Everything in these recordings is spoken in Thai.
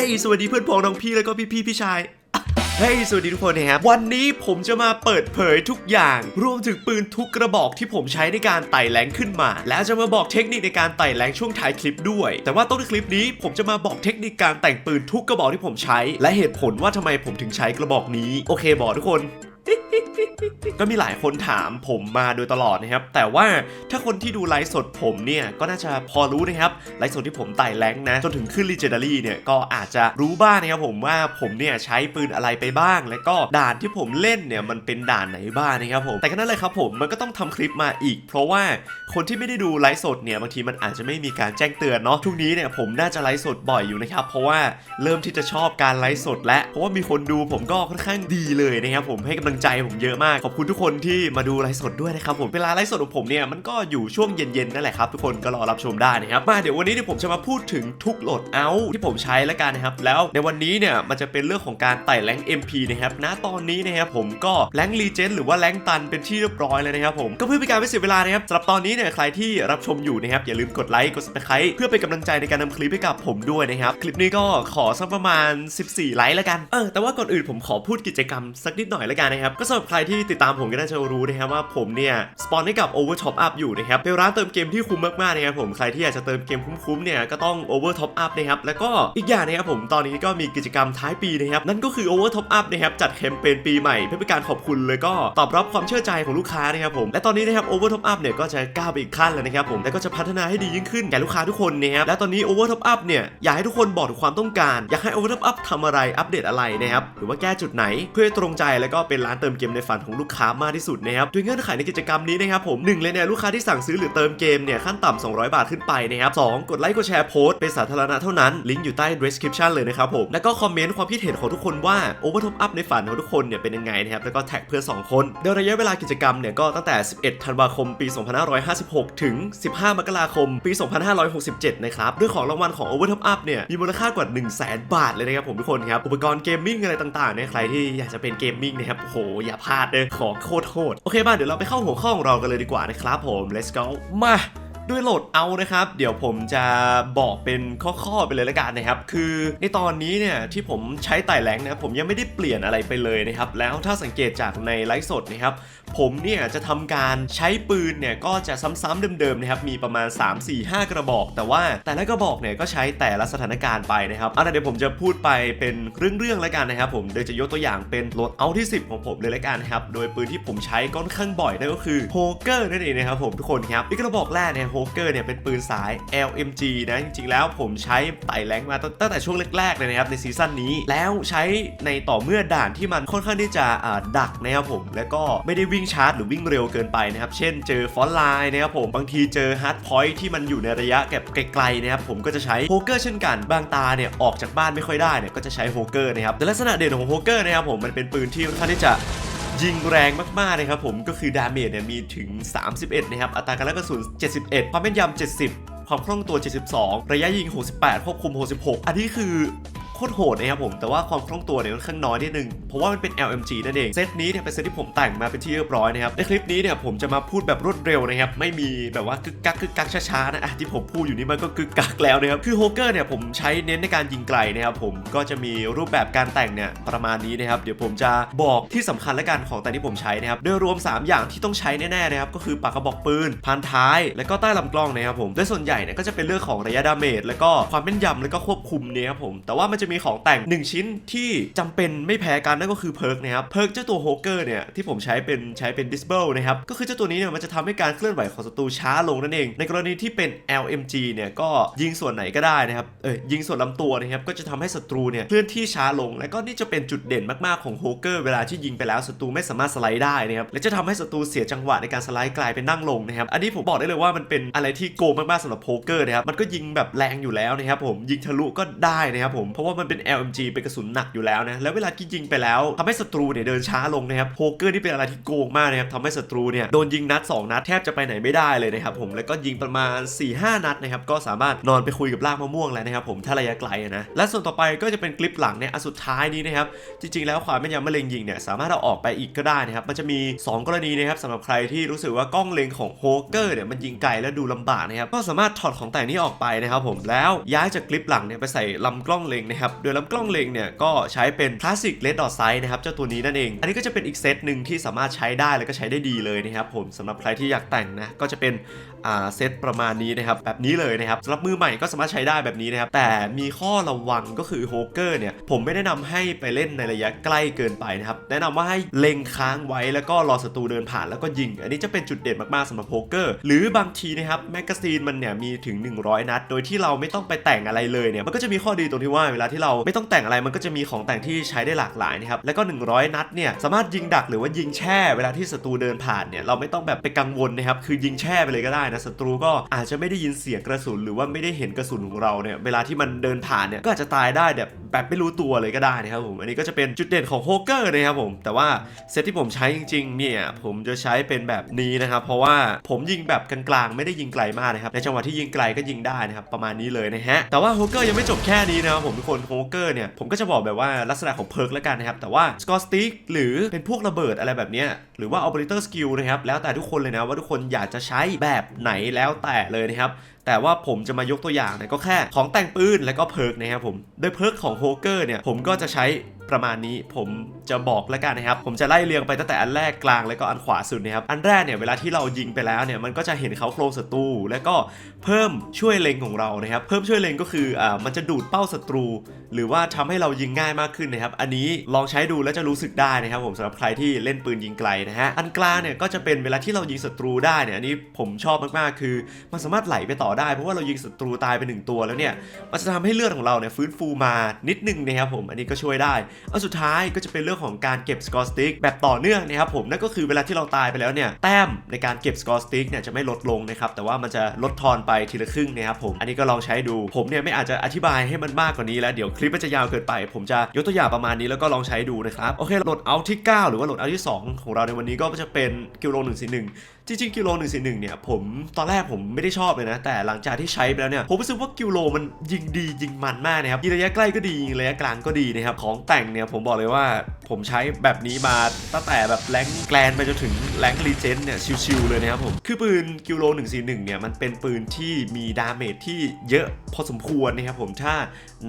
ฮ้ยสวัสดีเพื่อนพ้องน้องพี่แล้วก็พี่พี่พี่ชายเฮ้ยสวัสดีทุกคนนะครับ วันนี้ผมจะมาเปิดเผยทุกอย่าง รวมถึงปืนทุกกระบอกที่ผมใช้ในการไต่แรงขึ้นมา และจะมาบอกเทคนิคในการไต่แรงช่วงท้ายคลิปด้วย แต่ว่าต้นคลิปนี้ผมจะมาบอกเทคนิคการแต่งปืนทุกกระบอกที่ผมใช้ และเหตุผลว่าทำไมผมถึงใช้กระบอกนี้ โอเคบอกทุกคน ก็มีหลายคนถามผมมาโดยตลอดนะครับ แต่ว่าถ้าคนที่ดูไลฟ์สดผมเนี่ย ก็น่าจะพอรู้นะครับ ไลฟ์สดที่ผมไต่แรงนะ จนถึงขึ้น Legendary เนี่ย ก็อาจจะรู้บ้างนะครับผมว่าผมเนี่ยใช้ปืนอะไรไปบ้าง และก็ด่านที่ผมเล่นเนี่ยมันเป็นด่านไหนบ้างนะครับผม แต่ก็นั่นเลยครับผมมันก็ต้องทำคลิปมาอีก เพราะว่าคนที่ไม่ได้ดูไลฟ์สดเนี่ยบางทีมันอาจจะไม่มีการแจ้งเตือนเนาะทุกนี้เนี่ยผมน่าจะไลฟ์สดบ่อยอยู่นะครับ เพราะว่าเริ่มที่จะชอบการไลฟ์สดและเพราะว่ามีคนดูผมก็ค่อนข้างดีเลยนะครับผมให้กำลังใจผมเยอะมาก ขอบคุณทุกคนที่มาดูไลฟ์สดด้วยนะครับผมเวลาไลฟ์สดของผมเนี่ยมันก็อยู่ช่วงเย็นๆนั่นแหละครับทุกคนก็รอรับชมได้นะครับมาเดี๋ยววันนี้เนี่ยผมจะมาพูดถึงทุกโหลดเอาที่ผมใช้แล้วกันนะครับแล้วในวันนี้เนี่ยมันจะเป็นเรื่องของการไต่แรง MP นะครับณตอนนี้นะครับผมก็แรงรีเจนหรือว่าแรงตันเป็นที่เรียบร้อยแล้วนะครับผมก็เพื่อเป็นการไม่เสียเวลานะครับสำหรับตอนนี้เนี่ยใครที่รับชมอยู่นะครับอย่าลืมกดไลค์กด subscribe เพื่อเป็นกำลังใจในการนำคลิปให้กับผมด้วยนะครับคลิปนี้ก็ขอสักประมาณ 14 ไลค์แล้วกันเออแต่ว่าก่อนอื่นผมขอพูดกิจกรรมสักนิดหน่อยแล้วกันนะครับับก็สำหรับใครที่ติดตามผมก็น่าจะรู้นะครับว่าผมเนี่ยสปอนให้กับ Over Top Up อยู่นะครับเป็นร้านเติมเกมที่คุ้มมากๆนะครับผมใครที่อยากจะเติมเกมคุ้มๆเนี่ยก็ต้อง Over Top Up นะครับแล้วก็อีกอย่างนะครับผมตอนนี้ก็มีกิจกรรมท้ายปีนะครับนั่นก็คือ Over Top Up นะครับจัดแคมเปญปีใหม่เพื่อเป็นการขอบคุณเลยก็ตอบรับความเชื่อใจของลูกค้านะครับผมและตอนนี้นะครับ Over Top Up เนี่ยก็จะก้าวไปอีกขั้นแล้วนะครับผมและก็จะพัฒนาให้ดียิ่งขึ้นแก่ลูกค้าทุกคนนะครับและตอนนี้ Over Top Up เนี่ยอยากให้ทุกคนบอกถึงความต้องการ อยากให้ Over Top Up ทำอะไรอัปเดตอะไรนะครับหรือว่าแก้จุดไหนเพื่อตรงใจแล้วก็เป็นร้านเติมเกมในฝันของลูกค้ามากที่สุดนะครับโดยเงื่อนไขในกิจกรรมนี้นะครับผมหนึ่งเลยเนี่ยลูกค้าที่สั่งซื้อหรือเติมเกมเนี่ยขั้นต่ำ200 บาทขึ้นไปนะครับสองกดไลค์กดแชร์โพสต์เป็นสาธารณะเท่านั้นลิงก์อยู่ใต้ description เลยนะครับผมแล้วก็คอมเมนต์ความคิดเห็นของทุกคนว่า Over Top Up ในฝันของทุกคนเนี่ยเป็นยังไงนะครับแล้วก็แท็กเพื่อนสองคนโดยระยะเวลากิจกรรมเนี่ยก็ตั้งแต่ 11 ธันวาคม ปี 2556 ถึง 15 มกราคม ปี 2567 นะครับด้วยของรางวัลของ Over Top Up เนี่ยมีมูลค่ากว่า 1 0 0 0 0แบาทเลยนะครับผมทุกคนครับอุปกรณ์เกมมิ่งอะไรต่างๆเนี่ยใครที่อยากจะเป็นเกมมิ่งนะครับโอ้โหอย่าพลาดเลยของโคตรโหดโอเคบ้าเดี๋ยวเราไปเข้าหัวข้อของเรากันเลยดีกว่านะครับผม let's go มา ด้วยโหลดเอานะครับ เดี๋ยวผมจะบอกเป็นข้อๆไปเลยละกันนะครับ คือในตอนนี้เนี่ยที่ผมใช้ไต่แรงนะครับผมยังไม่ได้เปลี่ยนอะไรไปเลยนะครับ แล้วถ้าสังเกตจากในไลฟ์สดนะครับ ผมเนี่ยจะทำการใช้ปืนเนี่ยก็จะซ้ำๆเดิมๆนะครับ มีประมาณ 3 4 5 กระบอก แต่ว่าแต่ละกระบอกเนี่ยก็ใช้แต่ละสถานการณ์ไปนะครับเอาล่ะเดี๋ยวผมจะพูดไปเป็นเรื่องๆแล้วกันนะครับผมโดยจะยกตัวอย่างเป็นโหลดเอาที่ 10 ของผมเลยละกันนะครับ โดยปืนที่ผมใช้ค่อนข้างบ่อยนั่นก็คือโฮเกอร์นั่นเองนะครับผมทุกคนครับที่กระบอกแรกเนี่ยโฮเกอร์เนี่ยเป็นปืนสาย LMG นะจริงๆแล้วผมใช้ไต่แรงมาตั้งแต่ช่วงแรกๆเลยนะครับในซีซั่นนี้ แล้วใช้ในต่อเมื่อด่านที่มันค่อนข้างที่จะดักนะครับผม แล้วก็ไม่ได้วิ่งชาร์จหรือวิ่งเร็วเกินไปนะครับ เช่นเจอฟอนไลน์นะครับผมบางทีเจอฮาร์ดพอยท์ที่มันอยู่ในระยะแบบไกลๆนะครับผมก็จะใช้โฮเกอร์เช่นกันบางตาเนี่ยออกจากบ้านไม่ค่อยได้เนี่ยก็จะใช้โฮเกอร์นะครับแต่ลักษณะเด่นของโฮเกอร์นะครับผมมันเป็นปืนที่ค่อนข้างที่จะ ยิงแรงมากๆนะครับผมก็คือดาเมจเนี่ยมีถึง 31 นะครับ อัตราการกระสุน 71 ความแม่นยำ70 ความคล่องตัว 72 ระยะยิง 68 ควบคุม 66 อันนี้คือ คตรโหดนะครับผมแต่ว่าความคล่องตัวเนี่ยค่อนข้างน้อยนิดนึงเพราะว่ามันเป็น LMG นั่นเองเซตนี้เนี่ยเป็นเซตที่ผมแต่งมาเป็นที่เรียบร้อยนะครับในคลิปนี้เนี่ยผมจะมาพูดแบบรวดเร็วนะครับไม่มีแบบว่ากึกกักกึกกักช้าๆนะอะที่ผมพูดอยู่นี่มันก็กึกกักแล้วนะครับคือโฮเกอร์เนี่ยผมใช้เน้นในการยิงไกลนะครับผมก็จะมีรูปแบบการแต่งเนี่ยประมาณนี้นะครับเดี๋ยวผมจะบอกที่สำคัญและกันของแต่ที่ผมใช้นะครับโดยรวม 3 อย่างที่ต้องใช้แน่ๆนะครับก็คือปากกระบอกปืนพันท้าย แล้วก็ใต้ลำกล้องนะครับผมโดยส่วนใหญ่เนี่ยก็จะเป็นเรื่องของระยะดาเมจแล้วก็ความแม่นยำแล้วก็ควบคุมเนี่ยครับผมแต่ว่ามันจะมีของแต่ง 1 ชิ้นที่จำเป็นไม่แพ้กันนั่นก็คือเพิร์กนะครับเพิร์กเจ้าตัวโฮเกอร์เนี่ยที่ผมใช้เป็นใช้เป็นดิสเบิลนะครับก็คือเจ้าตัวนี้เนี่ยมันจะทำให้การเคลื่อนไหวของศัตรูช้าลงนั่นเอง ในกรณีที่เป็น LMG เนี่ยก็ยิงส่วนไหนก็ได้นะครับเอ้ยยิงส่วนลำตัวนะครับก็จะทำให้ศัตรูเนี่ยเคลื่อนที่ช้าลง และก็นี่จะเป็นจุดเด่นมากๆของโฮเกอร์เวลาที่ยิงไปแล้วศัตรูไม่สามารถสไลด์ได้นะครับและจะทำให้ศัตรูเสียจังหวะในการสไลด์กลายเป็นนั่งลงนะครับอันนี้ผมบอกได้เลยว่ามันเป็นอะไรที่โกงมากๆสำหรับโฮเกอร์นะครับมันก็ยิงแบบแรงอยู่แล้วนะครับผมยิงทะลุก็ได้นะครับผมเพราะว่ามันเป็น LMG เป็นกระสุนหนักอยู่แล้วนะ แล้วเวลายิงไปแล้วทำให้ศัตรูเนี่ยเดินช้าลงนะครับโฮเกอร์นี่เป็นอะไรที่โกงมากนะครับทำให้ศัตรูเนี่ยโดนยิงนัด 2 นัดแทบจะไปไหนไม่ได้เลยนะครับผมแล้วก็ยิงประมาณ 4-5 นัดนะครับก็สามารถนอนไปคุยกับรากมะม่วงแล้วนะครับผมถ้าระยะไกลนะและส่วนต่อไปก็จะเป็นคลิปหลังเนี่ยอันสุดท้ายนี้นะครับจริงๆ แล้วความแม่นยำมะเร็งยิงเนี่ยสามารถเอาออกไปอีกก็ได้นะครับมันจะมี 2 กรณีนะครับสำหรับใครที่รู้สึกว่ากล้องเลนของโฮเกอร์เนี่ยมันยิงไกลแล้วดูลำบากนะครับก็สามารถถอดของแต่งนี้ออกไปนะครับผมแล้วย้ายจากคลิปหลังเนี่ยไปใส่ลำกล้องเลนนะครับนะครับ โดยลำกล้องเล็งเนี่ยก็ใช้เป็นคลาสสิกเลดดอทไซส์นะครับเจ้าตัวนี้นั่นเอง อันนี้ก็จะเป็นอีกเซตหนึ่งที่สามารถใช้ได้แล้วก็ใช้ได้ดีเลยนะครับผมสำหรับใครที่อยากแต่งนะก็จะเป็นเซตประมาณนี้นะครับแบบนี้เลยนะครับสำหรับมือใหม่ก็สามารถใช้ได้แบบนี้นะครับแต่มีข้อระวังก็คือโฮเกอร์เนี่ยผมไม่แนะนำให้ไปเล่นในระยะใกล้เกินไปนะครับแนะนำว่าให้เล็งค้างไว้แล้วก็รอศัตรูเดินผ่านแล้วก็ยิง อันนี้จะเป็นจุดเด่นมากๆสำหรับโฮเกอร์หรือบางทีนะครับแมกกาซีนมันเนี่ยมีถึง 100 นัด โดยที่เราไม่ต้องไปแต่งอะไรเลยเนี่ยมันก็จะมีข้อดีตรงที่ว่าเวลาที่เราไม่ต้องแต่งอะไรมันก็จะมีของแต่งที่ใช้ได้หลากหลายนะครับแล้วก็ 100 นัดเนี่ยสามารถยิงดักหรือว่ายิงแช่ เวลาที่ศัตรูเดินผ่านเนี่ยเราไม่ต้องแบบไปกังวลนะครับคือยิงแช่ไปเลยก็ได้นะศัตรูก็อาจจะไม่ได้ยินเสียงกระสุนหรือว่าไม่ได้เห็นกระสุนของเราเนี่ยเวลาที่มันเดินผ่านเนี่ยก็อาจจะตายได้แบบแบบไม่รู้ตัวเลยก็ได้นะครับผม อันนี้ก็จะเป็นจุดเด่นของโฮเกอร์นะครับผม แต่ว่าเซตที่ผมใช้จริงๆเนี่ยผมจะใช้เป็นแบบนี้นะครับ เพราะว่าผมยิงแบบกลางๆ ไม่ได้ยิงไกลมากนะครับ ในจังหวะที่ยิงไกลก็ยิงได้นะครับ ประมาณนี้เลยนะฮะ แต่ว่าโฮเกอร์ยังไม่จบแค่นี้นะครับผมทุกคนโฮเกอร์เนี่ยผมก็จะบอกแบบว่าลักษณะของเพิร์กแล้วกันนะครับ แต่ว่าสกอร์สติกหรือเป็นพวกระเบิดอะไรแบบนี้หรือว่า operator skill นะครับแล้วแต่ทุกคนเลยนะว่าทุกคนอยากจะใช้แบบไหนแล้วแต่เลยนะครับ แต่ว่าผมจะมายกตัวอย่างเนี่ยก็แค่ของแต่งปืนแล้วก็เพิร์กนะครับผมโดยเพิร์กของโฮเกอร์เนี่ยผมก็จะใช้ ประมาณนี้ผมจะบอกแล้วกันนะครับ ผมจะไล่เรียงไปตั้งแต่อันแรกกลางแล้วก็อันขวาสุดนะครับ อันแรกเนี่ยเวลาที่เรายิงไปแล้วเนี่ยมันก็จะเห็นเขาโครงศัตรูแล้วก็เพิ่มช่วยเล็งของเรานะครับ เพิ่มช่วยเล็งก็คืออ่ามันจะดูดเป้าศัตรู หรือว่าทำให้เรายิงง่ายมากขึ้นนะครับ อันนี้ลองใช้ดูแล้วจะรู้สึกได้นะครับ ผมสำหรับใครที่เล่นปืนยิงไกลนะฮะอันกลางเนี่ยก็จะเป็นเวลาที่เรายิงศัตรูได้เนี่ยอันนี้ผมชอบมากๆคือ มันสามารถไหลไปต่อได้เพราะว่าเรายิงศัตรูตายไปหนึ่งตัวแล้วเนี่ยมันจะทำให้เลือดของเราเนี่ยฟื้นฟูมานิดนึงนะครับผมอันนี้ก็ช่วยได้อันสุดท้ายก็จะเป็นเรื่องของการเก็บสกอร์สติ๊กแบบต่อเนื่องนะครับผมนั่นก็คือเวลาที่เราตายไปแล้วเนี่ยแต้มในการเก็บสกอร์สติ๊กเนี่ยจะไม่ลดลงนะครับแต่ว่ามันจะลดทอนไปทีละครึ่งนะครับผมอันนี้ก็ลองใช้ดูผมเนี่ยไม่อาจจะอธิบายให้มันมากกว่านี้แล้วเดี๋ยวคลิปมันจะยาวเกินไป ผมจะยกตัวอย่างประมาณนี้แล้วก็ลองใช้ดูนะครับโอเคโหลดเอาที่ 9 หรือว่าโหลดเอาที่ 2 ของเราในวันนี้ก็จะเป็นกิโล141 จริงๆกิโล141เนี่ยผมตอนแรกผมไม่ได้ชอบเลยนะ แต่หลังจากที่ใช้ไปแล้วเนี่ยผมรู้สึกว่ากิโลมันยิงดียิงมันมากนะครับยิงระยะใกล้ก็ดียิงระยะกลางก็ดีนะครับของแต่งเนี่ยผมบอกเลยว่าผมใช้แบบนี้มาตั้งแต่แบบแรงแกลนไปจนถึงแรงรีเจนเนี่ยชิวๆเลยนะครับผมคือปืนกิโล141เนี่ยมันเป็นปืนที่มีดาเมจที่เยอะพอสมควรนะครับผมถ้า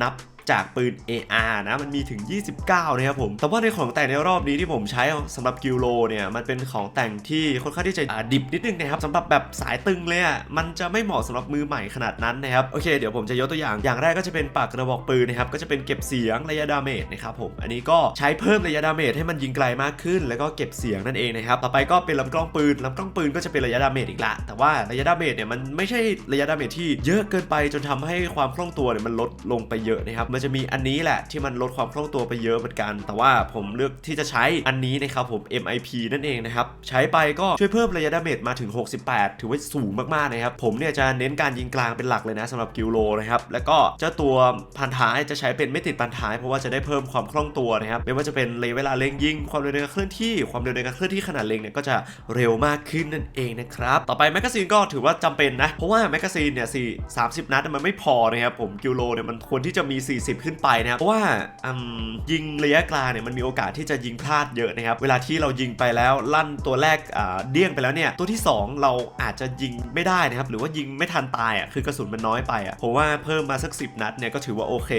นับ จากปืน AR นะมันมีถึง 29 นะครับผม แต่ว่าในของแต่งในรอบนี้ที่ผมใช้สำหรับกิโลเนี่ยมันเป็นของแต่งที่ค่อนข้างที่จะดิบนิดนึงนะครับสำหรับแบบสายตึงเลยอะมันจะไม่เหมาะสำหรับมือใหม่ขนาดนั้นนะครับโอเคเดี๋ยวผมจะยกตัวอย่างอย่างแรกก็จะเป็นปากกระบอกปืนนะครับก็จะเป็นเก็บเสียงระยะดาเมจนะครับผมอันนี้ก็ใช้เพิ่มระยะดาเมจให้มันยิงไกลมากขึ้น แล้วก็เก็บเสียงนั่นเองนะครับต่อไปก็เป็นลำกล้องปืนลำกล้องปืนก็จะเป็นระยะดาเมจอีกละแต่ว่าระยะดาเมจเนี่ยมันไม่ใช่ระยะดาเมจที่เยอะเกินไปจนทำให้ความคล่องตัวเนี่ยมันลดลงไปเยอะนะครับมันจะมีอันนี้แหละที่มันลดความคล่องตัวไปเยอะเหมือนกัน แต่ว่าผมเลือกที่จะใช้อันนี้นะครับผม MIP นั่นเองนะครับ ใช้ไปก็ช่วยเพิ่มระยะดาเมจมาถึง 68 ถือว่าสูงมากๆนะครับ ผมเนี่ยจะเน้นการยิงกลางเป็นหลักเลยนะสำหรับกิโลนะครับ แล้วก็เจ้าตัวพันท้ายจะใช้เป็นไม่ติดพันท้าย เพราะว่าจะได้เพิ่มความคล่องตัวนะครับ ไม่ว่าจะเป็นระยะเวลาเล็งยิง ความเร็วในการเคลื่อนที่ ความเร็วในการเคลื่อนที่ขนาดเล็งเนี่ยก็จะเร็วมากขึ้นนั่นเองนะครับ ต่อไปแมกกาซีนก็ถือว่าจำเป็นนะ เพราะว่าแมกกาซีนเนี่ยสี่สามสิบนัดมันไม่พอนะครับผมกิโลเนี่ยมันควรที่จะมี 40ขึ้นไปนะครับเพราะว่าอืมยิงระยะกลางเนี่ยมันมีโอกาสที่จะยิงพลาดเยอะนะครับเวลาที่เรายิงไปแล้วลั่นตัวแรกอ่าเดี้ยงไปแล้วเนี่ยตัวที่ 2 เราอาจจะยิงไม่ได้นะครับหรือว่ายิงไม่ทันตายอะคือกระสุนมันน้อยไปอะผมว่าเพิ่มมาสัก 10 นัดเนี่ยก็ถือว่าโอเค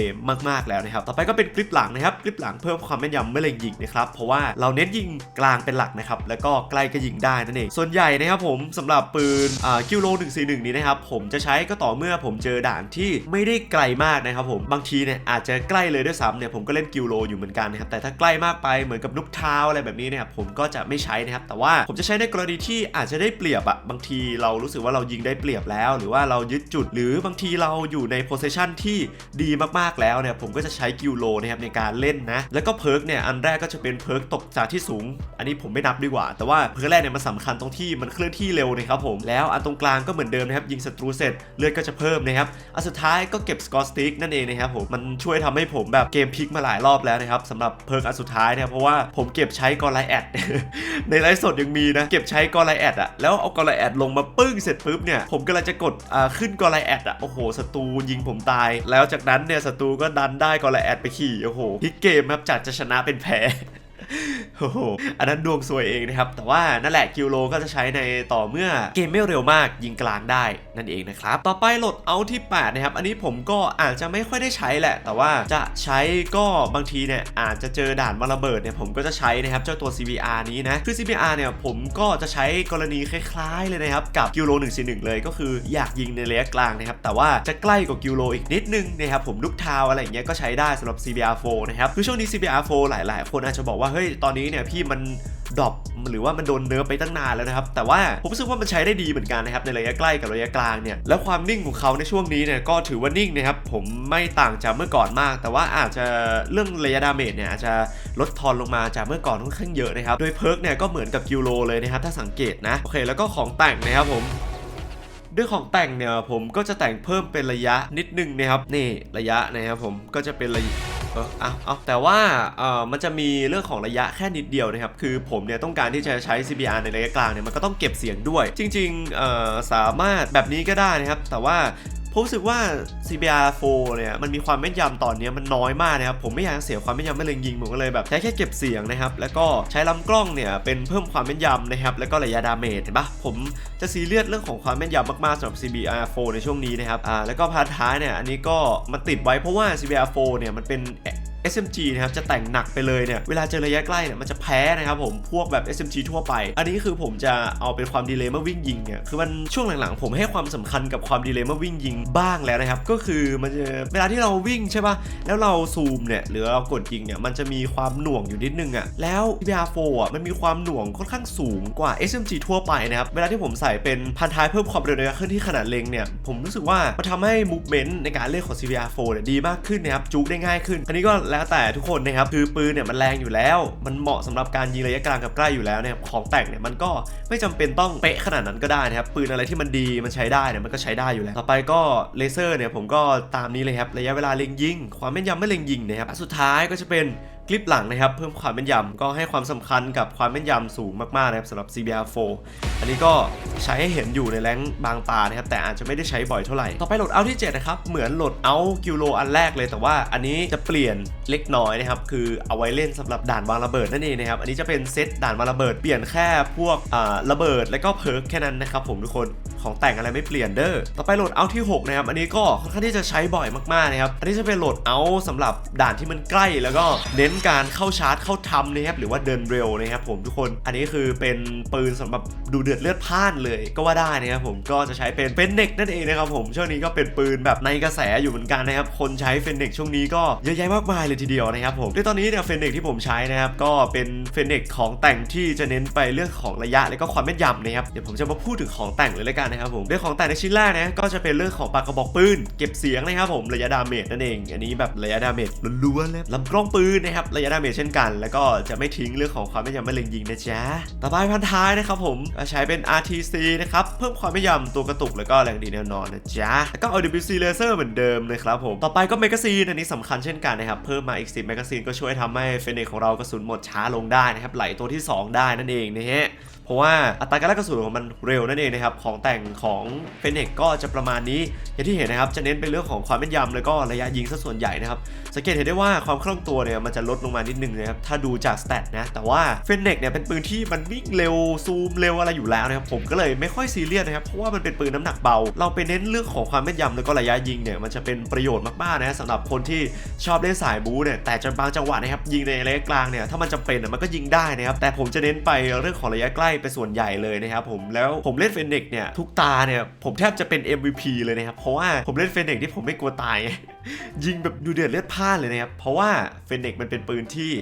มากๆแล้วนะครับต่อไปก็เป็นกริปหลังนะครับกริปหลังเพิ่มความแม่นยำเมื่อเล็งยิงนะครับเพราะว่าเราเน้นยิงกลางเป็นหลักนะครับแล้วก็ใกล้ก็ยิงได้นั่นเองส่วนใหญ่นะครับผมสำหรับปืนอ่ากิโล141 นี้นะครับผมจะใช้ก็ต่อเมื่อผมเจอด่านที่ไม่ได้ไกลมากนะครับผมบางทีเนี่ยอาจจะใกล้เลยด้วยซ้ำเนี่ยผมก็เล่นกิโลอยู่เหมือนกันนะครับแต่ถ้าใกล้มากไปเหมือนกับนุกเท้าอะไรแบบนี้เนี่ยผมก็จะไม่ใช้นะครับแต่ว่าผมจะใช้ในกรณีที่อาจจะได้เปรียบอะบางทีเรารู้สึกว่าเรายิงได้เปรียบแล้ว หรือว่าเรายึดจุดหรือบางทีเราอยู่ในโพ i ชันที่ดีมากๆแล้วเนี่ยผมก็จะใช้กิโลนะครับในการเล่นนะแล้วก็เพิร์กเนี่ยอันแรกก็จะเป็นเพิร์กตกจากที่สูง อันนี้ผมไม่นับดีกว่า แต่ว่าเพิร์กแรกเนี่ยมันสำคัญตรงที่มันเคลื่อนที่เร็วนะครับผมแล้วอันตรงกลางก็เหมือนเดิมนะครับยิงศัตรูเสร็จเลือดก็จะเพิ่มนะครับอันสุดท้ายก็เก็บสกอร์สติ๊กนั่นเองนะครับผมมันช่วยทำให้ผมแบบเกมพลิกมาหลายรอบแล้วนะครับสำหรับเพิร์กอันสุดท้ายเนี่ยเพราะว่าผมเก็บใช้กอไลแอดในไลฟ์สดยังมีนะ เก็บใช้กอไลแอดอะแล้วเอากอไลแอดลงมาปึ้งเสร็จปุ๊บเนี่ยผมกำลังจะกดอ่าขึ้นกอไลแอดอะโอ้โหศัตรูยิงผมตาย แล้วจากนั้นเนี่ยศัตรูก็ดันได้กอไลแอดไปขี่โอ้โหพลิกเกมครับจัดจะชนะเป็นแพ้ โอ้โหอันนั้นดวงซวยเองนะครับ แต่ว่านั่นแหละกิลโลก็จะใช้ในต่อเมื่อเกมไม่เร็วมากยิงกลางได้นั่นเองนะครับ ต่อไปโหลดเอาที่8นะครับ อันนี้ผมก็อาจจะไม่ค่อยได้ใช้แหละ แต่ว่าจะใช้ก็บางทีเนี่ยอาจจะเจอด่านมาระเบิดเนี่ยผมก็จะใช้นะครับเจ้าตัว CBR นี้นะ คือ CBR เนี่ยผมก็จะใช้กรณีคล้ายๆเลยนะครับกับกิวโล1 4 1เลยก็คืออยากยิงในระยะกลางนะครับ แต่ว่าจะใกล้กว่ากิวโลอีกนิดนึงนะครับผมลูกทาวอะไรอย่างเงี้ยก็ใช้ได้สำหรับ CBR4 นะครับ คือช่วงนี้ CBR4 หลาย ๆ คนอาจจะบอกว่าเฮ้ยตอนนี้เนี่ยพี่มันดรอปหรือว่ามันโดนเนิร์ฟไปตั้งนานแล้วนะครับ แต่ว่าผมรู้สึกว่ามันใช้ได้ดีเหมือนกันนะครับในระยะใกล้กับระยะกลางเนี่ยแล้วความนิ่งของเขาในช่วงนี้เนี่ยก็ถือว่านิ่งนะครับผมไม่ต่างจากเมื่อก่อนมาก แต่ว่าอาจจะเรื่องระยะดาเมจเนี่ยอาจจะลดทอนลงมาจากเมื่อก่อนค่อนข้างเยอะนะครับโดยเพิร์กเนี่ยก็เหมือนกับกิโลเลยนะครับถ้าสังเกตนะโอเคแล้วก็ของแต่งนะครับผมด้วยของแต่งเนี่ยผมก็จะแต่งเพิ่มเป็นระยะนิดนึงนะครับนี่ระยะนะครับผมก็จะเป็นระยะ เออเอาเอาแต่ว่าเออมันจะมีเรื่องของระยะแค่นิดเดียวนะครับ คือผมเนี่ยต้องการที่จะใช้ CBR ในระยะกลางเนี่ยมันก็ต้องเก็บเสียงด้วย จริงๆเอ่อสามารถแบบนี้ก็ได้นะครับ แต่ว่า ผมรู้สึกว่า CBR4 เนี่ยมันมีความแม่นยำตอนนี้มันน้อยมากนะครับ ผมไม่อยากเสียความแม่นยำไม่เลยยิงผมก็เลยแบบใช้แค่เก็บเสียงนะครับ แล้วก็ใช้ลำกล้องเนี่ยเป็นเพิ่มความแม่นยำนะครับ แล้วก็ระยะดาเมจเห็นปะผมจะซีเรียสเรื่องของความแม่นยำมากๆสำหรับ CBR4 ในช่วงนี้นะครับ อ่าแล้วก็พาร์ทท้ายเนี่ยอันนี้ก็มาติดไว้เพราะว่า CBR4 เนี่ยมันเป็น SMG นะครับจะแต่งหนักไปเลยเนี่ยเวลาเจอระยะใกล้เนี่ยมันจะแพ้นะครับผมพวกแบบ SMG ทั่วไป อันนี้คือผมจะเอาเป็นความดีเลย์เมื่อวิ่งยิงเนี่ยคือมันช่วงหลังๆ ผมให้ความสำคัญกับความดีเลย์เมื่อวิ่งยิงบ้างแล้วนะครับก็คือมันจะเวลาที่เราวิ่งใช่ปะแล้วเราซูมเนี่ยหรือเรากดยิงเนี่ยมันจะมีความหน่วงอยู่นิดนึงอะแล้ว VR4 อะมันมีความหน่วงค่อนข้างสูงกว่า SMG ทั่วไปนะครับเวลาที่ผมใส่เป็นพันท้ายเพิ่มความเร็วในการเคลื่อนที่ขนาดเล็งเนี่ยผมรู้สึกว่ามันทำให้ movement ในการเล่นของ CBR4 เนี่ยดีมากขึ้นนะครับจุกได้ง่ายขึ้นอันนี้ก็แล้วแต่ทุกคนนะครับคือปืนเนี่ยมันแรงอยู่แล้ว มันเหมาะสำหรับการยิงระยะกลางกับใกล้อยู่แล้วเนี่ยของแต่งเนี่ยมันก็ไม่จำเป็นต้องเป๊ะขนาดนั้นก็ได้นะครับปืนอะไรที่มันดีมันใช้ได้เนี่ยมันก็ใช้ได้อยู่แล้วต่อไปก็เลเซอร์เนี่ยผมก็ตามนี้เลยครับระยะเวลาเล็งยิง ความแม่นยำไม่เล็งยิงนะครับสุดท้ายก็จะเป็น คลิปหลังนะครับเพิ่มความแม่นยำก็ให้ความสำคัญกับความแม่นยำสูงมากๆนะครับสำหรับ CBR4 อันนี้ก็ใช้ให้เห็นอยู่ในแรงบางตานะครับแต่อาจจะไม่ได้ใช้บ่อยเท่าไหร่ ต่อไปโหลดเอาที่7นะครับเหมือนโหลดเอากิโลอันแรกเลย แต่ว่าอันนี้จะเปลี่ยนเล็กน้อยนะครับคือเอาไว้เล่นสำหรับด่านวางระเบิดนั่นเองนะครับอันนี้จะเป็นเซตด่านวางระเบิดเปลี่ยนแค่พวกอ่าระเบิดและก็เพิร์กแค่นั้นนะครับผมทุกคนของแต่งอะไรไม่เปลี่ยนเด้อ ต่อไปโหลดเอาที่ 6 นะครับ อันนี้ก็ค่อนข้างที่จะใช้บ่อยมากๆนะครับ อันนี้จะเป็นโหลดเอาสำหรับด่านที่มันใกล้ แล้วก็เน้นการเข้าชาร์จเข้าทำนะครับ หรือว่าเดินเร็วนะครับผมทุกคน อันนี้คือเป็นปืนสำหรับดูเดือดเลือดพ่านเลยก็ว่าได้นะครับผม ก็จะใช้เป็นเฟนเน็กนั่นเองนะครับผม ช่วงนี้ก็เป็นปืนแบบในกระแสอยู่เหมือนกันนะครับ คนใช้เฟนเน็กช่วงนี้ก็เยอะแยะมากมายเลยทีเดียวนะครับผมด้วยตอนนี้เนี่ยเฟนเน็กที่ผมใช้นะครับก็เป็นเฟนเน็กของแต่งที่จะเน้นไปเรื่องของระยะและก็ความแม่นยำนะครับ เดี๋ยวผมจะมาพูดถึงของแต่งเลยล้วกันนะครับผมเรื่องของแต่ในชิ้นแรกนะก็จะเป็นเรื่องของปากกระบอกปืนเก็บเสียงนะครับผมระยะดาเมจนั่นเองอันนี้แบบระยะดาเมจล้วนๆเลยลำกล้องปืนนะครับระยะดาเมจเช่นกัน แล้วก็จะไม่ทิ้งเรื่องของความแม่นยำไม่เล็งยิงนะจ๊ะต่อไปพันท้ายนะครับผมใช้เป็น RTC นะครับเพิ่มความแม่นยำตัวกระตุกแล้วก็แรงดีแนวนอนนะจ๊ะแล้วก็ AWC Laser เหมือนเดิมเลยครับผมต่อไปก็แมกกาซีนอันนี้สำคัญเช่นกันนะครับเพิ่มมาอีก10แมกกาซีนก็ช่วยทำให้เฟนเนกของเรากระสุนหมดช้าลงได้นะครับไหลตัวที่ 2 ได้นั่นเองนะฮะ ราะว่าอัตราการลั่นกระสุนของมันเร็วนั่นเองนะครับของแต่งของเฟนเนกก็จะประมาณนี้อย่างที่เห็นนะครับจะเน้นเป็นเรื่องของความแม่นยำแล้วก็ระยะยิงซะส่วนใหญ่นะครับสังเกตเห็นได้ว่าความคล่องตัวเนี่ยมันจะลดลงมานิดนึงนะครับถ้าดูจากสเตตนะแต่ว่าเฟนเนกเนี่ยเป็นปืนที่มันวิ่งเร็วซูมเร็วอะไรอยู่แล้วนะครับผมก็เลยไม่ค่อยซีเรียสนะครับเพราะว่ามันเป็นปืนน้ำหนักเบา เราไปเน้นเรื่องของความแม่นยำแล้วก็ระยะยิงเนี่ยมันจะเป็นประโยชน์มากๆนะสำหรับคนที่ชอบเล่นสายบู๊เนี่ยแต่จะบางจังหวะนะครับยิงในระยะกลางเนี่ยถ้ามันจำเป็นมันก็ยิงได้นะครับแต่ผมจะเน้นไปเรื่องของระยะใกล้เป็นส่วนใหญ่เลยนะครับผมแล้วผมเล่นเฟนเน็กเนี่ยทุกตาเนี่ยผมแทบจะเป็น MVP เลยนะครับเพราะว่าผมเล่นเฟนเน็กที่ผมไม่กลัวตาย ยิงแบบดูเดือดเลือดพ่านเลยนะครับเพราะว่าเฟนเน็กมันเป็นปืนที่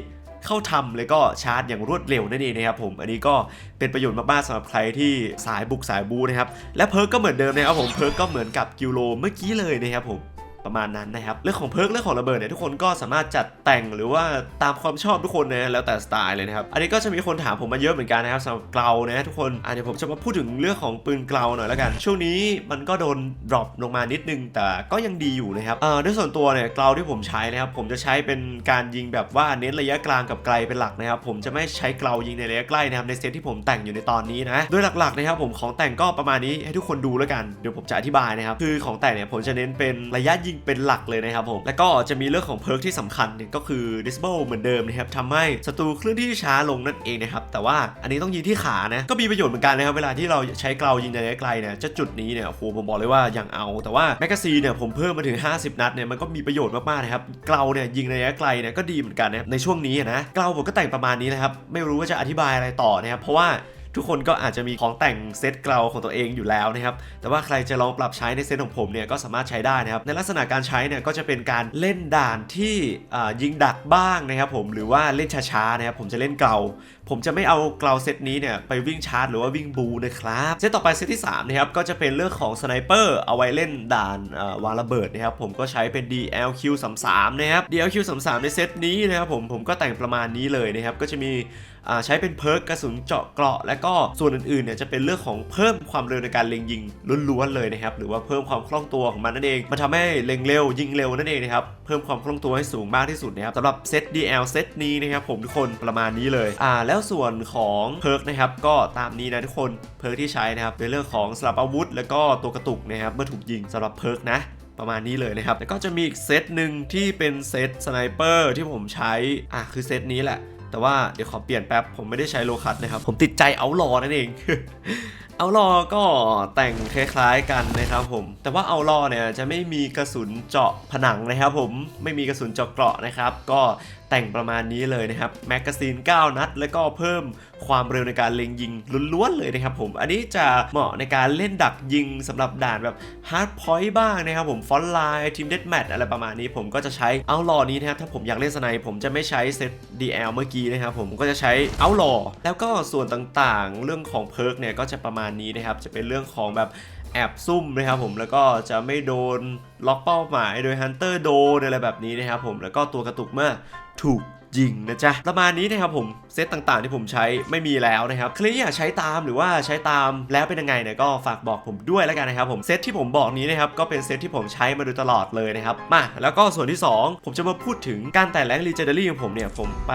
เข้าทำเลยก็ชาร์จอย่างรวดเร็วนั่นเองนะครับผม อันนี้ก็เป็นประโยชน์มากๆสำหรับใครที่สายบุกสายบูนะครับ และเพิร์กก็เหมือนเดิมนะครับผม เพิร์กก็เหมือนกับกิโลเมื่อกี้เลยนะครับผม ประมาณนั้นนะครับเรื่องของเพิร์กเรื่องของระเบิดเนี่ยทุกคนก็สามารถจัดแต่งหรือว่าตามความชอบทุกคนนะแล้วแต่สไตล์เลยนะครับอันนี้ก็จะมีคนถามผมมาเยอะเหมือนกันนะครับสำหรับเกลานะทุกคนอะเดี๋ยวผมจะมาพูดถึงเรื่องของปืนเกลาหน่อยแล้วกัน ช่วงนี้มันก็โดนดรอปลงมานิดนึง แต่ก็ยังดีอยู่นะครับเอ่อด้วยส่วนตัวเนี่ยเกลาที่ผมใช้นะครับผมจะใช้เป็นการยิงแบบว่าเน้นระยะกลางกับไกลเป็นหลักนะครับผมจะไม่ใช้เกลายิงในระยะใกล้นะครับในเซตที่ผมแต่งอยู่ในตอนนี้นะโดยหลักๆนะครับผมของแต่งก็ประมาณนี้ให้ทุกคนดูแล้วกันเดี๋ยวผมจะอธิบายนะครับคือของแต่งเนี่ยผมจะเน้นเป็นระยะยิงเป็นหลักเลยนะครับผม แล้วก็จะมีเรื่องของเพิร์กที่สำคัญเนี่ยก็คือ disable เหมือนเดิมนะครับทำให้ศัตรูเคลื่อนที่ช้าลงนั่นเองนะครับ แต่ว่าอันนี้ต้องยิงที่ขานะ ก็มีประโยชน์เหมือนกันนะครับ เวลาที่เราใช้เกลายิงระยะไกลเนี่ยจะจุดนี้เนี่ยโอ้โหผมบอกเลยว่ายังเอา แต่ว่าแมกกาซีนเนี่ยผมเพิ่มมาถึง 50 นัดเนี่ยมันก็มีประโยชน์มากๆนะครับเกลาเนี่ยยิงระยะไกลเนี่ยก็ดีเหมือนกันนะในช่วงนี้นะเกลาผมก็แต่งประมาณนี้นะครับไม่รู้ว่าจะอธิบายอะไรต่อนะครับเพราะว่า ทุกคนก็อาจจะมีของแต่งเซตเกลาของตัวเองอยู่แล้วนะครับ แต่ว่าใครจะลองปรับใช้ในเซตของผมเนี่ยก็สามารถใช้ได้นะครับ ในลักษณะการใช้เนี่ยก็จะเป็นการเล่นด่านที่ยิงดักบ้างนะครับผม หรือว่าเล่นช้าๆนะครับ ผมจะเล่นเกลา ผมจะไม่เอาเกลาเซตนี้เนี่ยไปวิ่งชาร์จหรือว่าวิ่งบูนะครับ เซตต่อไปเซตที่3นะครับก็จะเป็นเรื่องของสไนเปอร์เอาไว้เล่นด่านวางระเบิดนะครับ ผมก็ใช้เป็น DLQ33 นะครับ DLQ33 ในเซตนี้นะครับผมผมก็แต่งประมาณนี้เลยนะครับก็จะมี ใช้เป็นเพิร์กกระสุนเจาะเกราะ และก็ส่วนอื่นๆเนี่ยจะเป็นเรื่องของเพิ่มความเร็วในการเล็งยิงล้วนๆเลยนะครับหรือว่าเพิ่มความคล่องตัวของมันนั่นเองมันทำให้เล็งเร็วยิงเร็วนั่นเองนะครับเพิ่มความคล่องตัวให้สูงมากที่สุดนะครับสำหรับเซต DL เซตนี้นะครับผมทุกคนประมาณนี้เลยอ่าแล้วส่วนของเพิร์กนะครับก็ตามนี้นะทุกคนเพิร์กที่ใช้นะครับในเรื่องของสลับอาวุธ แล้วก็ตัวกระตุกนะครับเมื่อถูกยิงสำหรับเพิร์กนะประมาณนี้เลยนะครับ แล้วก็จะมีอีกเซตหนึ่งที่เป็นเซตสไนเปอร์ที่ผมใช้ อะคือเซตนี้แหละ แต่ว่าเดี๋ยวขอเปลี่ยนแป๊บผมไม่ได้ใช้โลคัสนะครับผมติดใจเอาลอนั่นเอง เอาลอก็แต่งคล้ายๆกันนะครับผม แต่ว่าเอาลอเนี่ยจะไม่มีกระสุนเจาะผนังนะครับผมไม่มีกระสุนเจาะเกราะนะครับ ก็แต่งประมาณนี้เลยนะครับแมกกาซีน 9 นัด แล้วก็เพิ่มความเร็วในการเล็งยิงล้วนๆเลยนะครับผมอันนี้จะเหมาะในการเล่นดักยิงสำหรับด่านแบบฮาร์ดพอยต์บ้างนะครับผมฟอนไลน์ทีมเดดแมทอะไรประมาณนี้ผมก็จะใช้เอาลอนี้นะครับถ้าผมอยากเล่นสไนป์ผมจะไม่ใช้เซต DL เมื่อกี้นะครับผมก็จะใช้เอาลอแล้วก็ส่วนต่างๆ เรื่องของเพิร์กเนี่ยก็จะประมาณนี้นะครับ จะเป็นเรื่องของแบบแอบซุ่มนะครับผมแล้วก็จะไม่โดนล็อกเป้าหมายโดยฮันเตอร์โดนอะไรแบบนี้นะครับผมแล้วก็ตัวกระตุกเมื่อถูก ยิงนะจ๊ะ ประมาณนี้นะครับผมเซตต่างๆที่ผมใช้ไม่มีแล้วนะครับใครอยากใช้ตามหรือว่าใช้ตามแล้วเป็นยังไงเนี่ยก็ฝากบอกผมด้วยแล้วกันนะครับผมเซตที่ผมบอกนี้นะครับก็เป็นเซตที่ผมใช้มาโดยตลอดเลยนะครับมาแล้วก็ส่วนที่ 2 ผมจะมาพูดถึงการไต่แรงลีเจนเดารี่ของผมเนี่ยผมไป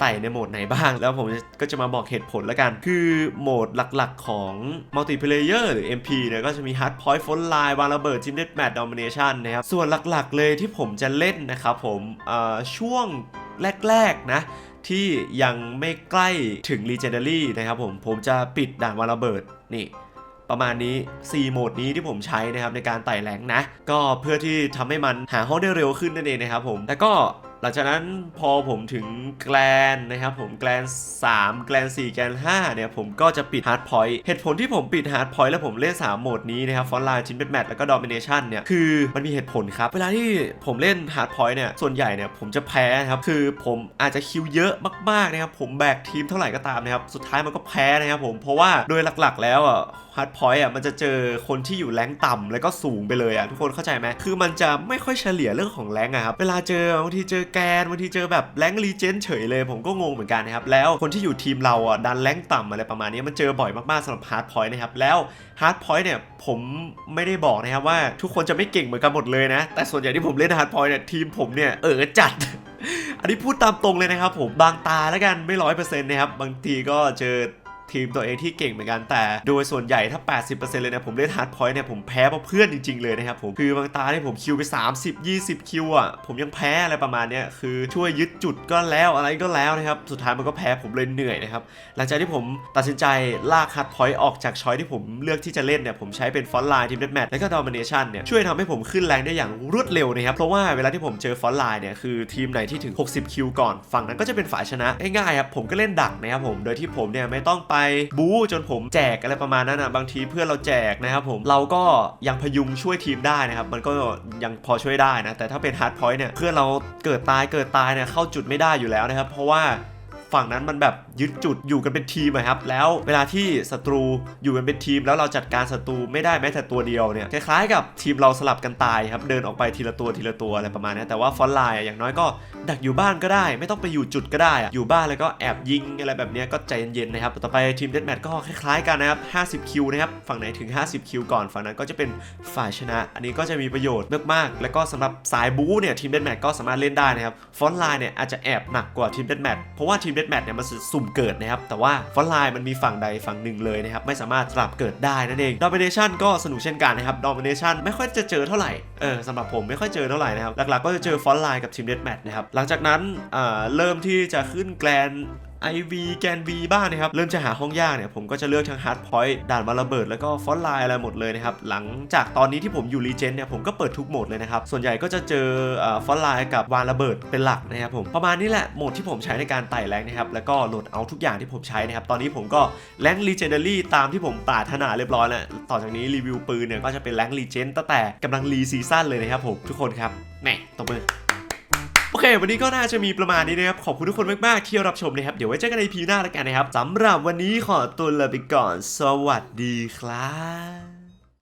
ไต่ในโหมดไหนบ้าง แล้วผมก็จะมาบอกเหตุผลแล้วกัน คือโหมดหลักๆ ของ multiplayer หรือ MP เนี่ยก็จะมี hard point front line วางระเบิด team deathmatch domination นะครับส่วนหลักๆ เลยที่ผมจะเล่นนะครับผมช่วง แรกๆนะที่ยังไม่ใกล้ถึง Legendary นะครับผมผมจะปิดด่านวาระเบิดนี่ประมาณนี้ 4 โหมดนี้ที่ผมใช้นะครับในการไต่แรงนะ ก็เพื่อที่ทำให้มันหาห้องได้เร็วขึ้นนั่นเองนะครับผม แต่ก็ หลังจากนั้นพอผมถึงแกลนนะครับผมแกลน 3 แกลน 4 แกลน 5 เนี่ย ผมก็จะปิดฮาร์ดพอยต์เหตุผลที่ผมปิดฮาร์ดพอยต์แล้วผมเล่น 3 โหมดนี้นะครับฟอนไลน์ชินเป็นแมทแล้วก็ดอมิเนชันเนี่ย คือมันมีเหตุผลครับ เวลาที่ผมเล่นฮาร์ดพอยต์เนี่ย ส่วนใหญ่เนี่ย ผมจะแพ้นะครับ คือผมอาจจะคิวเยอะมาก ๆ นะครับ ผมแบกทีมเท่าไหร่ก็ตามนะครับ สุดท้ายมันก็แพ้นะครับผมเพราะว่าโดยหลักๆ แล้วอะฮาร์ดพอยต์อะมันจะเจอคนที่อยู่แรงต่ำแล้วก็สูงไปเลยอะทุกคนเข้าใจไหมคือมันจะไม่ค่อยเฉลี่ยเรื่องของแรงค์อะครับเวลาเจอบางทีเจอแกนบางทีเจอแบบแรงรีเจนเฉยเลย ผมก็งงเหมือนกันนะครับ แล้วคนที่อยู่ทีมเราอะดันแรงต่ำอะไรประมาณนี้มันเจอบ่อยมากๆสำหรับฮาร์ดพอยต์นะครับ แล้วฮาร์ดพอยต์เนี่ยผมไม่ได้บอกนะครับว่าทุกคนจะไม่เก่งเหมือนกันหมดเลยนะ แต่ส่วนใหญ่ที่ผมเล่นฮาร์ดพอยต์เนี่ยทีมผมเนี่ยเออจัดอันนี้พูดตามตรงเลยนะครับผมบางตาแล้วกันไม่ร้อยเปอร์เซ็นต์นะครับบางทีก็เจอ ทีมตัวเองที่เก่งเหมือนกันแต่ โดยส่วนใหญ่ถ้า 80%เลยนะผมเล่นฮาร์ดพอยต์เนี่ยผมแพ้เพราะเพื่อนจริง ๆเลยนะครับผมคือบางตาที่ผมคิวไป 30 20 คิวอะผมยังแพ้อะไรประมาณเนี้ยคือช่วยยึดจุดก็แล้วอะไรก็แล้วนะครับสุดท้ายมันก็แพ้ผมเลยเหนื่อยนะครับหลังจากที่ผมตัดสินใจลากฮาร์ดพอยต์ออกจากช้อยที่ผมเลือกที่จะเล่นเนี่ยผมใช้เป็นฟอนต์ไลน์ทีมเดดแมทและก็ดอมิเนชันเนี่ยช่วยทำให้ผมขึ้นแรงได้อย่างรวดเร็วนะครับเพราะว่าเวลาที่ผมเจอฟอนต์ไลน์เนี่ยคือทีมไหนที่ถึง 60 คิวก่อนฝั่งนั้นก็จะเป็นฝ่ายชนะง่ายๆครับผมก็เล่นดักนะครับผมโดยที่ผมเนี่ยไม่ต้องไปบู๊จนผมแจกอะไรประมาณนั้นอะบางทีเพื่อนเราแจกนะครับผมเราก็ยังพยุงช่วยทีมได้นะครับมันก็ยังพอช่วยได้นะแต่ถ้าเป็นฮาร์ดพอยต์เนี่ยเพื่อนเราเกิดตายเกิดตายเนี่ยเข้าจุดไม่ได้อยู่แล้วนะครับเพราะว่าฝั่งนั้นมันแบบ ยึดจุดอยู่กันเป็นทีมอะครับแล้วเวลาที่ศัตรูอยู่กันเป็นทีม แล้วเราจัดการศัตรูไม่ได้แม้แต่ตัวเดียวเนี่ยคล้ายๆกับทีมเราสลับกันตายครับเดินออกไปทีละตัวทีละตัวอะไรประมาณนี้แต่ว่าฟอนไลน์อย่างน้อยก็ดักอยู่บ้านก็ได้ ไม่ต้องไปอยู่จุดก็ได้อะอยู่บ้านแล้วก็แอบยิงอะไรแบบนี้ก็ใจเย็นๆนะครับต่อไปทีมเดดแมทก็คล้ายๆกันนะครับ50คิวนะครับฝั่งไหนถึง 50คิวก่อนฝั่งนั้นก็จะเป็นฝ่ายชนะ อันนี้ก็จะมีประโยชน์มากๆ แล้วก็สำหรับสายบู๊เนี่ยทีมเดดแมทก็สามารถเล่นได้นะครับฟอนไลน์เนี่ยอาจจะแอบหนักกว่าทีมเดดแมทเพราะว่าทีมเดดแมทเนี่ยมันสุ่มเกิดนะครับ แต่ว่าฟอนต์ไลน์มันมีฝั่งใดฝั่งหนึ่งเลยนะครับ ไม่สามารถสลับเกิดได้นั่นเองดอมิเนชันก็สนุกเช่นกันนะครับดอมิเนชันไม่ค่อยจะเจอเท่าไหร่ เออสำหรับผมไม่ค่อยเจอเท่าไหร่นะครับ หลักๆก็จะเจอฟอนต์ไลน์กับทีมเดดแมทนะครับ หลังจากนั้นอ่าเริ่มที่จะขึ้นแกลน IV แกน V บ้างนะครับ เริ่มจะหาห้องยากเนี่ย ผมก็จะเลือกทั้ง Hard Point ด่านมาระเบิดแล้วก็ฟอนต์ไลน์อะไรหมดเลยนะครับ หลังจากตอนนี้ที่ผมอยู่รีเจนเนี่ย ผมก็เปิดทุกโหมดเลยนะครับ ส่วนใหญ่ก็จะเจอฟอนต์ไลน์กับวางระเบิดเป็นหลักนะครับผมประมาณนี้แหละโหมดที่ผมใช้ในการไต่แรงนะครับแล้วก็โหลดเอาทุกอย่างที่ผมใช้นะครับตอนนี้ผมก็แรงรีเจนเดอรี่ตามที่ผมปรารถนาเรียบร้อยแล้วต่อจากนี้รีวิวปืนเนี่ยก็จะเป็นแรงรีเจนตั้งแต่กำลังรีซีซั่นเลยนะครับผมทุกคนครับแหม่ตบมือ วันนี้ก็น่าจะมีประมาณนี้นะครับ ขอบคุณทุกคนมากๆที่รับชมนะครับ เดี๋ยวไว้เจอกันในพีหน้าแล้วกันนะครับสำหรับวันนี้ขอตัวลาไปก่อน สวัสดีครับ